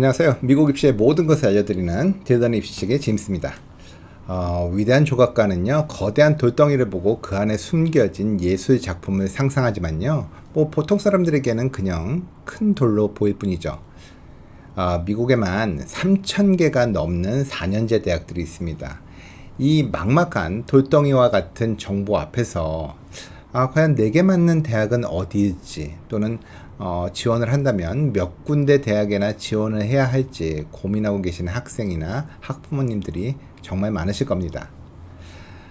안녕하세요. 미국 입시의 모든 것을 알려드리는 대단한 입시책의 제임스입니다. 어, 위대한 조각가는요, 거대한 돌덩이를 보고 그 안에 숨겨진 예술 작품을 상상하지만요, 뭐 보통 사람들에게는 그냥 큰 돌로 보일 뿐이죠. 어, 미국에만 3,000개가 넘는 4년제 대학들이 있습니다. 이 막막한 돌덩이와 같은 정보 앞에서 아, 과연 내게 맞는 대학은 어디일지 또는 어, 지원을 한다면 몇 군데 대학에나 지원을 해야 할지 고민하고 계시는 학생이나 학부모님들이 정말 많으실 겁니다.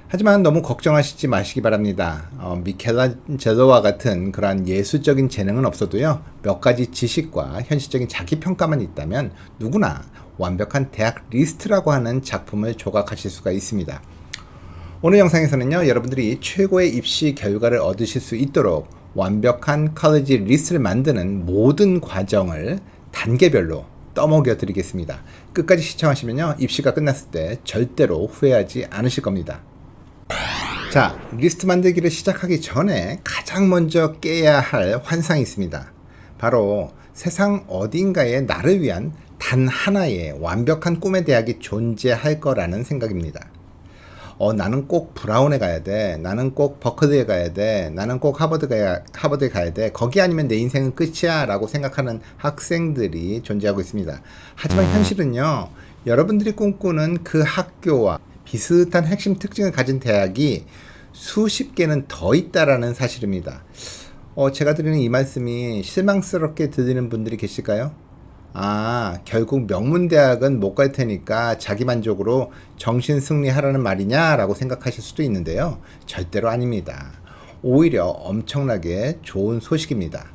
하지만 너무 걱정하시지 마시기 바랍니다. 어, 미켈란젤로와 같은 그러한 예술적인 재능은 없어도요, 몇 가지 지식과 현실적인 자기평가만 있다면 누구나 완벽한 대학 리스트라고 하는 작품을 조각하실 수가 있습니다. 오늘 영상에서는요, 여러분들이 최고의 입시 결과를 얻으실 수 있도록 완벽한 컬리지 리스트를 만드는 모든 과정을 단계별로 떠먹여 드리겠습니다. 끝까지 시청하시면요, 입시가 끝났을 때 절대로 후회하지 않으실 겁니다. 자, 리스트 만들기를 시작하기 전에 가장 먼저 깨야 할 환상이 있습니다. 바로 세상 어딘가에 나를 위한 단 하나의 완벽한 꿈의 대학이 존재할 거라는 생각입니다. 어, 나는 꼭 브라운에 가야 돼. 나는 꼭 버클리에 가야 돼. 나는 꼭 하버드 가야, 하버드에 가야 돼. 거기 아니면 내 인생은 끝이야. 라고 생각하는 학생들이 존재하고 있습니다. 하지만 현실은요, 여러분들이 꿈꾸는 그 학교와 비슷한 핵심 특징을 가진 대학이 수십 개는 더 있다라는 사실입니다. 어, 제가 드리는 이 말씀이 실망스럽게 들리는 분들이 계실까요? 아, 결국 명문대학은 못 갈 테니까 자기 만족으로 정신 승리하라는 말이냐라고 생각하실 수도 있는데요. 절대로 아닙니다. 오히려 엄청나게 좋은 소식입니다.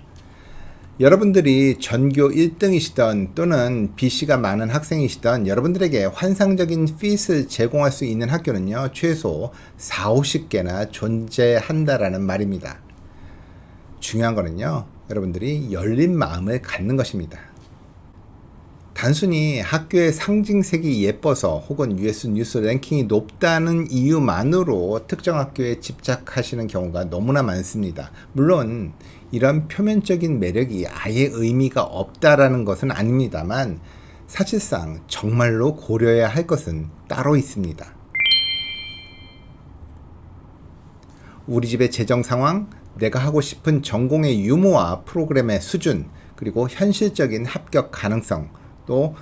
여러분들이 전교 1등이시던 또는 BC가 많은 학생이시던 여러분들에게 환상적인 핏을 제공할 수 있는 학교는요, 최소 4, 50개나 존재한다라는 말입니다. 중요한 거는요, 여러분들이 열린 마음을 갖는 것입니다. 단순히 학교의 상징색이 예뻐서 혹은 US 뉴스 랭킹이 높다는 이유만으로 특정 학교에 집착하시는 경우가 너무나 많습니다. 물론 이런 표면적인 매력이 아예 의미가 없다라는 것은 아닙니다만 사실상 정말로 고려해야 할 것은 따로 있습니다. 우리 집의 재정 상황, 내가 하고 싶은 전공의 유무와 프로그램의 수준, 그리고 현실적인 합격 가능성, 또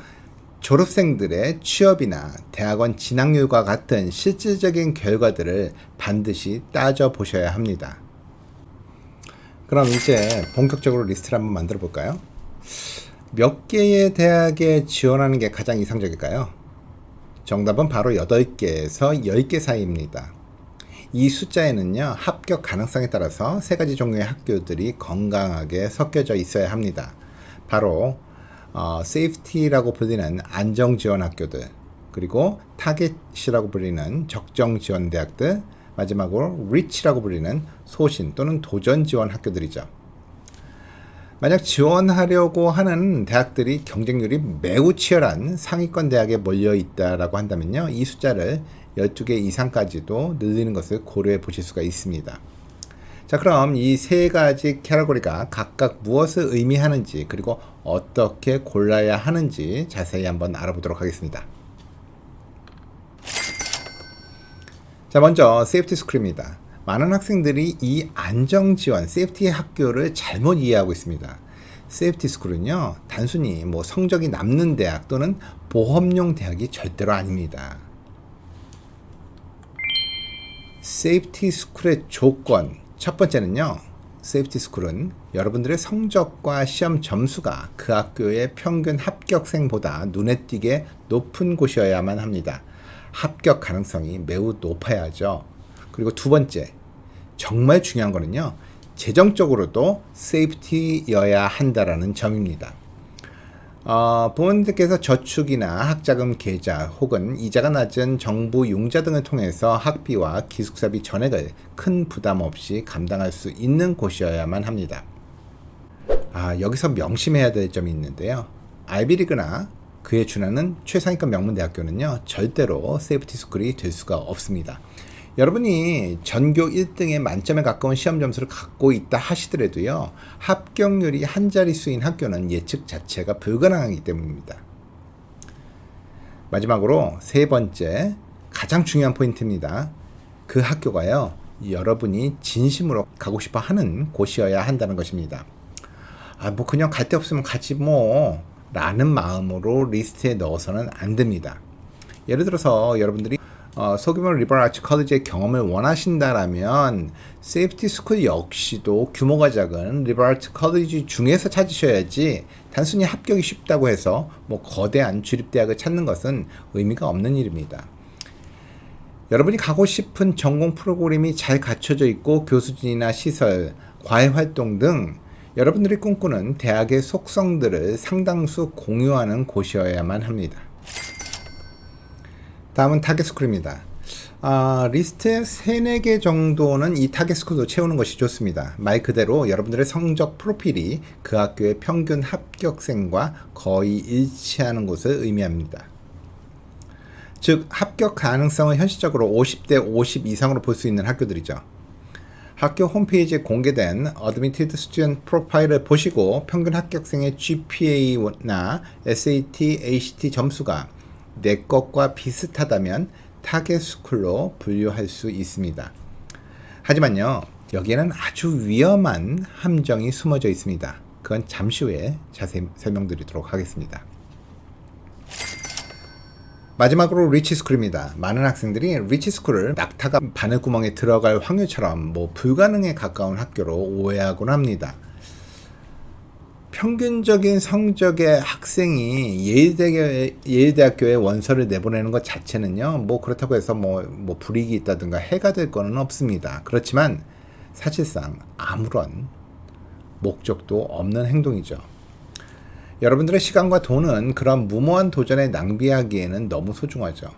졸업생들의 취업이나 대학원 진학률과 같은 실질적인 결과들을 반드시 따져 보셔야 합니다. 그럼 이제 본격적으로 리스트를 한번 만들어 볼까요? 몇 개의 대학에 지원하는 게 가장 이상적일까요? 정답은 바로 8개에서 10개 사이입니다. 이 숫자에는요, 합격 가능성에 따라서 세 가지 종류의 학교들이 건강하게 섞여져 있어야 합니다. 바로 어, 세이프티라고 불리는 안정 지원 학교들, 그리고 타겟이라고 불리는 적정 지원 대학들, 마지막으로 리치라고 불리는 소신 또는 도전 지원 학교들이죠. 만약 지원하려고 하는 대학들이 경쟁률이 매우 치열한 상위권 대학에 몰려 있다라고 한다면요. 이 숫자를 12개 이상까지도 늘리는 것을 고려해 보실 수가 있습니다. 자, 그럼 이 세 가지 캐러고리가 각각 무엇을 의미하는지 그리고 어떻게 골라야 하는지 자세히 한번 알아보도록 하겠습니다. 자, 먼저 세이프티 스쿨입니다. 많은 학생들이 이 안정 지원 세이프티 학교를 잘못 이해하고 있습니다. 세이프티 스쿨은요, 단순히 뭐 성적이 남는 대학 또는 보험용 대학이 절대로 아닙니다. 세이프티 스쿨의 조건, 첫 번째는요, 세이프티 스쿨은 여러분들의 성적과 시험 점수가 그 학교의 평균 합격생보다 눈에 띄게 높은 곳이어야만 합니다. 합격 가능성이 매우 높아야죠. 그리고 두 번째, 정말 중요한 거는요, 재정적으로도 세이프티여야 한다라는 점입니다. 어, 부모님들께서 저축이나 학자금 계좌 혹은 이자가 낮은 정부 융자 등을 통해서 학비와 기숙사비 전액을 큰 부담 없이 감당할 수 있는 곳이어야만 합니다. 아, 여기서 명심해야 될 점이 있는데요. 아이비리그나 그에 준하는 최상위권 명문대학교는요, 절대로 세이프티 스쿨이 될 수가 없습니다. 여러분이 전교 1등의 만점에 가까운 시험 점수를 갖고 있다 하시더라도요, 합격률이 한 자릿수인 학교는 예측 자체가 불가능하기 때문입니다. 마지막으로 세 번째, 가장 중요한 포인트입니다. 그 학교가요, 여러분이 진심으로 가고 싶어 하는 곳이어야 한다는 것입니다. 아, 뭐 그냥 갈 데 없으면 가지 뭐, 라는 마음으로 리스트에 넣어서는 안 됩니다. 예를 들어서 여러분들이 어, 소규모 리버럴 아츠 컬리지의 경험을 원하신다라면 세이프티 스쿨 역시도 규모가 작은 리버럴 아츠 컬리지 중에서 찾으셔야지 단순히 합격이 쉽다고 해서 뭐 거대한 주립대학을 찾는 것은 의미가 없는 일입니다. 여러분이 가고 싶은 전공 프로그램이 잘 갖춰져 있고 교수진이나 시설, 과외 활동 등 여러분들이 꿈꾸는 대학의 속성들을 상당수 공유하는 곳이어야만 합니다. 다음은 타겟 스쿨입니다. 아, 리스트에 3, 4개 정도는 이 타겟 스쿨도 채우는 것이 좋습니다. 말 그대로 여러분들의 성적 프로필이 그 학교의 평균 합격생과 거의 일치하는 것을 의미합니다. 즉, 합격 가능성을 현실적으로 50대 50 이상으로 볼 수 있는 학교들이죠. 학교 홈페이지에 공개된 Admitted Student 프로파일을 보시고 평균 합격생의 GPA나 SAT, ACT 점수가 내 것과 비슷하다면 타겟 스쿨로 분류할 수 있습니다. 하지만요, 여기에는 아주 위험한 함정이 숨어져 있습니다. 그건 잠시 후에 자세히 설명드리도록 하겠습니다. 마지막으로 리치스쿨입니다. 많은 학생들이 리치스쿨을 낙타가 바늘구멍에 들어갈 확률처럼 뭐 불가능에 가까운 학교로 오해하곤 합니다. 평균적인 성적의 학생이 예일대학교에, 예일대학교에 원서를 내보내는 것 자체는요, 뭐 그렇다고 해서 뭐, 뭐 불이익이 있다든가 해가 될 거는 없습니다. 그렇지만 사실상 아무런 목적도 없는 행동이죠. 여러분들의 시간과 돈은 그런 무모한 도전에 낭비하기에는 너무 소중하죠.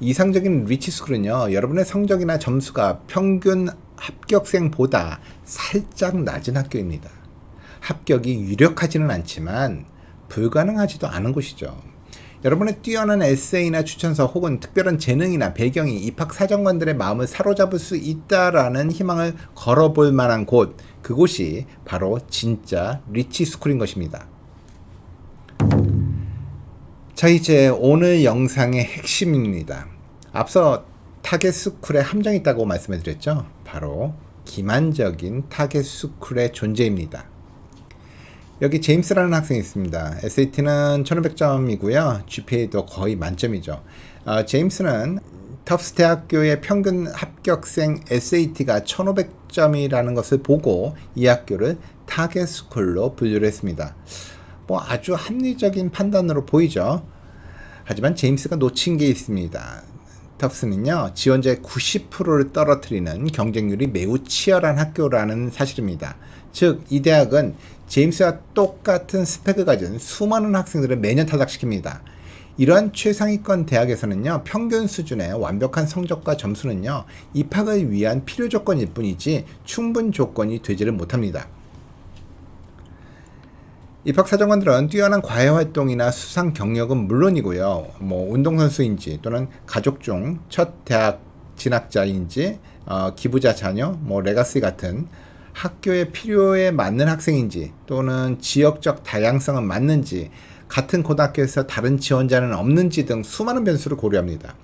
이상적인 리치스쿨은요, 여러분의 성적이나 점수가 평균 합격생보다 살짝 낮은 학교입니다. 합격이 유력하지는 않지만 불가능하지도 않은 곳이죠. 여러분의 뛰어난 에세이나 추천서 혹은 특별한 재능이나 배경이 입학 사정관들의 마음을 사로잡을 수 있다라는 희망을 걸어볼 만한 곳, 그곳이 바로 진짜 리치 스쿨인 것입니다. 자, 이제 오늘 영상의 핵심입니다. 앞서 타겟 스쿨에 함정이 있다고 말씀해 드렸죠? 바로 기만적인 타겟 스쿨의 존재입니다. 여기 제임스라는 학생이 있습니다. SAT는 1500점이고요. GPA도 거의 만점이죠. 어, 제임스는 터프스 대학교의 평균 합격생 SAT가 1500점이라는 것을 보고 이 학교를 타겟 스쿨로 분류를 했습니다. 뭐 아주 합리적인 판단으로 보이죠. 하지만 제임스가 놓친 게 있습니다. 터프스는요, 지원자의 90%를 떨어뜨리는 경쟁률이 매우 치열한 학교라는 사실입니다. 즉, 이 대학은 제임스와 똑같은 스펙을 가진 수많은 학생들을 매년 타닥시킵니다. 이러한 최상위권 대학에서는요, 평균 수준의 완벽한 성적과 점수는요, 입학을 위한 필요 조건일 뿐이지 충분 조건이 되지를 못합니다. 입학 사정관들은 뛰어난 과외 활동이나 수상 경력은 물론이고요, 뭐 운동선수인지 또는 가족 중 첫 대학 진학자인지, 어, 기부자 자녀, 뭐 레가시 같은 학교의 필요에 맞는 학생인지 또는 지역적 다양성은 맞는지 같은 고등학교에서 다른 지원자는 없는지 등 수많은 변수를 고려합니다.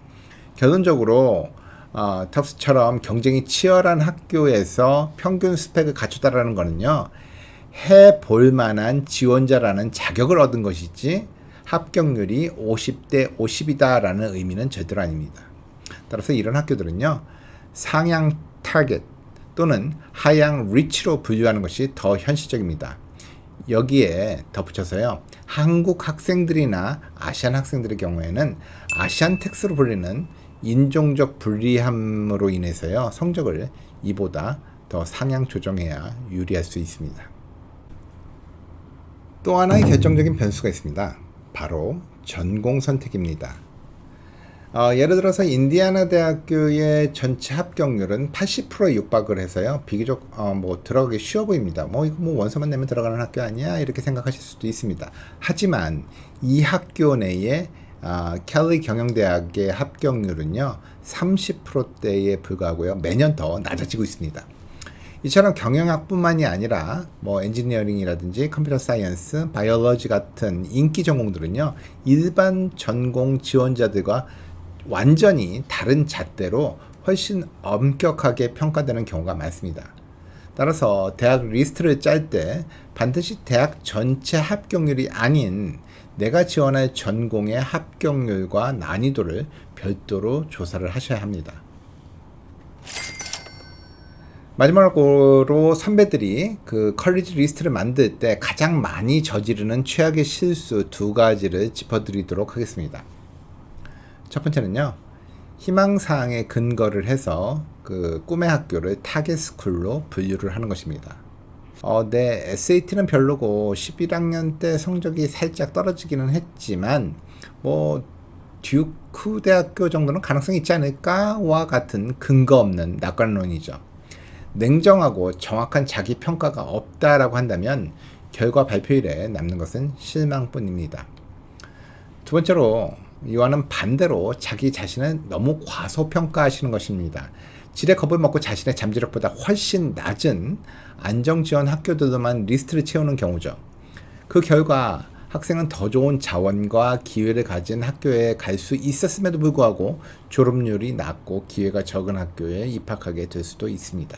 결론적으로 어, 텁스처럼 경쟁이 치열한 학교에서 평균 스펙을 갖추다라는 거는요. 해볼 만한 지원자라는 자격을 얻은 것이지 합격률이 50대 50이다라는 의미는 절대로 아닙니다. 따라서 이런 학교들은요. 상향 타겟 또는 하향 리치로 분류하는 것이 더 현실적입니다. 여기에 덧붙여서요. 한국 학생들이나 아시안 학생들의 경우에는 아시안 텍스로 불리는 인종적 불리함으로 인해서요. 성적을 이보다 더 상향 조정해야 유리할 수 있습니다. 또 하나의 결정적인 변수가 있습니다. 바로 전공 선택입니다. 어, 예를 들어서 인디아나 대학교의 전체 합격률은 80%에 육박을 해서요. 비교적 어, 뭐 들어가기 쉬워 보입니다. 뭐 이거 뭐 원서만 내면 들어가는 학교 아니야 이렇게 생각하실 수도 있습니다. 하지만 이 학교 내에 아, 캘리 경영대학의 합격률은요 30%대에 불과하고요. 매년 더 낮아지고 있습니다. 이처럼 경영학뿐만이 아니라 뭐 엔지니어링이라든지 컴퓨터 사이언스, 바이올로지 같은 인기 전공들은요. 일반 전공 지원자들과 완전히 다른 잣대로 훨씬 엄격하게 평가되는 경우가 많습니다. 따라서 대학 리스트를 짤 때 반드시 대학 전체 합격률이 아닌 내가 지원할 전공의 합격률과 난이도를 별도로 조사를 하셔야 합니다. 마지막으로 선배들이 그 컬리지 리스트를 만들 때 가장 많이 저지르는 최악의 실수 두 가지를 짚어드리도록 하겠습니다. 첫 번째는요. 희망사항에 근거를 해서 그 꿈의 학교를 타겟 스쿨로 분류를 하는 것입니다. 어, 내 SAT는 별로고 11학년 때 성적이 살짝 떨어지기는 했지만 뭐 듀크 대학교 정도는 가능성이 있지 않을까와 같은 근거 없는 낙관론이죠. 냉정하고 정확한 자기 평가가 없다라고 한다면 결과 발표일에 남는 것은 실망뿐입니다. 두 번째로 이와는 반대로 자기 자신을 너무 과소평가하시는 것입니다. 지레 겁을 먹고 자신의 잠재력보다 훨씬 낮은 안정지원 학교들로만 리스트를 채우는 경우죠. 그 결과 학생은 더 좋은 자원과 기회를 가진 학교에 갈 수 있었음에도 불구하고 졸업률이 낮고 기회가 적은 학교에 입학하게 될 수도 있습니다.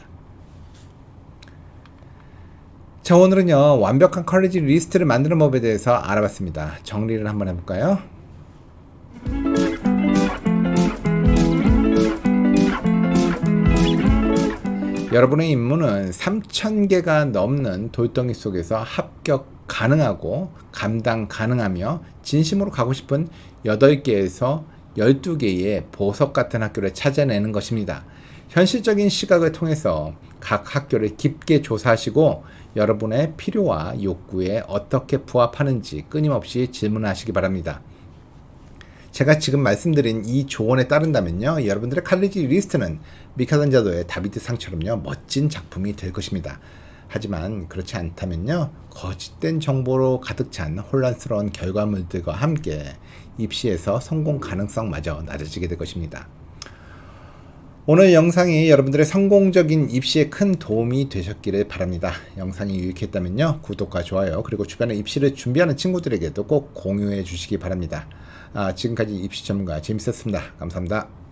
자, 오늘은요, 완벽한 컬리지 리스트를 만드는 법에 대해서 알아봤습니다. 정리를 한번 해볼까요? 여러분의 임무는 3,000개가 넘는 돌덩이 속에서 합격 가능하고 감당 가능하며 진심으로 가고 싶은 8개에서 12개의 보석 같은 학교를 찾아내는 것입니다. 현실적인 시각을 통해서 각 학교를 깊게 조사하시고 여러분의 필요와 욕구에 어떻게 부합하는지 끊임없이 질문하시기 바랍니다. 제가 지금 말씀드린 이 조언에 따른다면요, 여러분들의 칼리지 리스트는 미켈란젤로의 다비드 상처럼요, 멋진 작품이 될 것입니다. 하지만 그렇지 않다면요, 거짓된 정보로 가득 찬 혼란스러운 결과물들과 함께 입시에서 성공 가능성마저 낮아지게 될 것입니다. 오늘 영상이 여러분들의 성공적인 입시에 큰 도움이 되셨기를 바랍니다. 영상이 유익했다면요, 구독과 좋아요, 그리고 주변에 입시를 준비하는 친구들에게도 꼭 공유해 주시기 바랍니다. 아, 지금까지 입시 전문가 재밌었습니다. 감사합니다.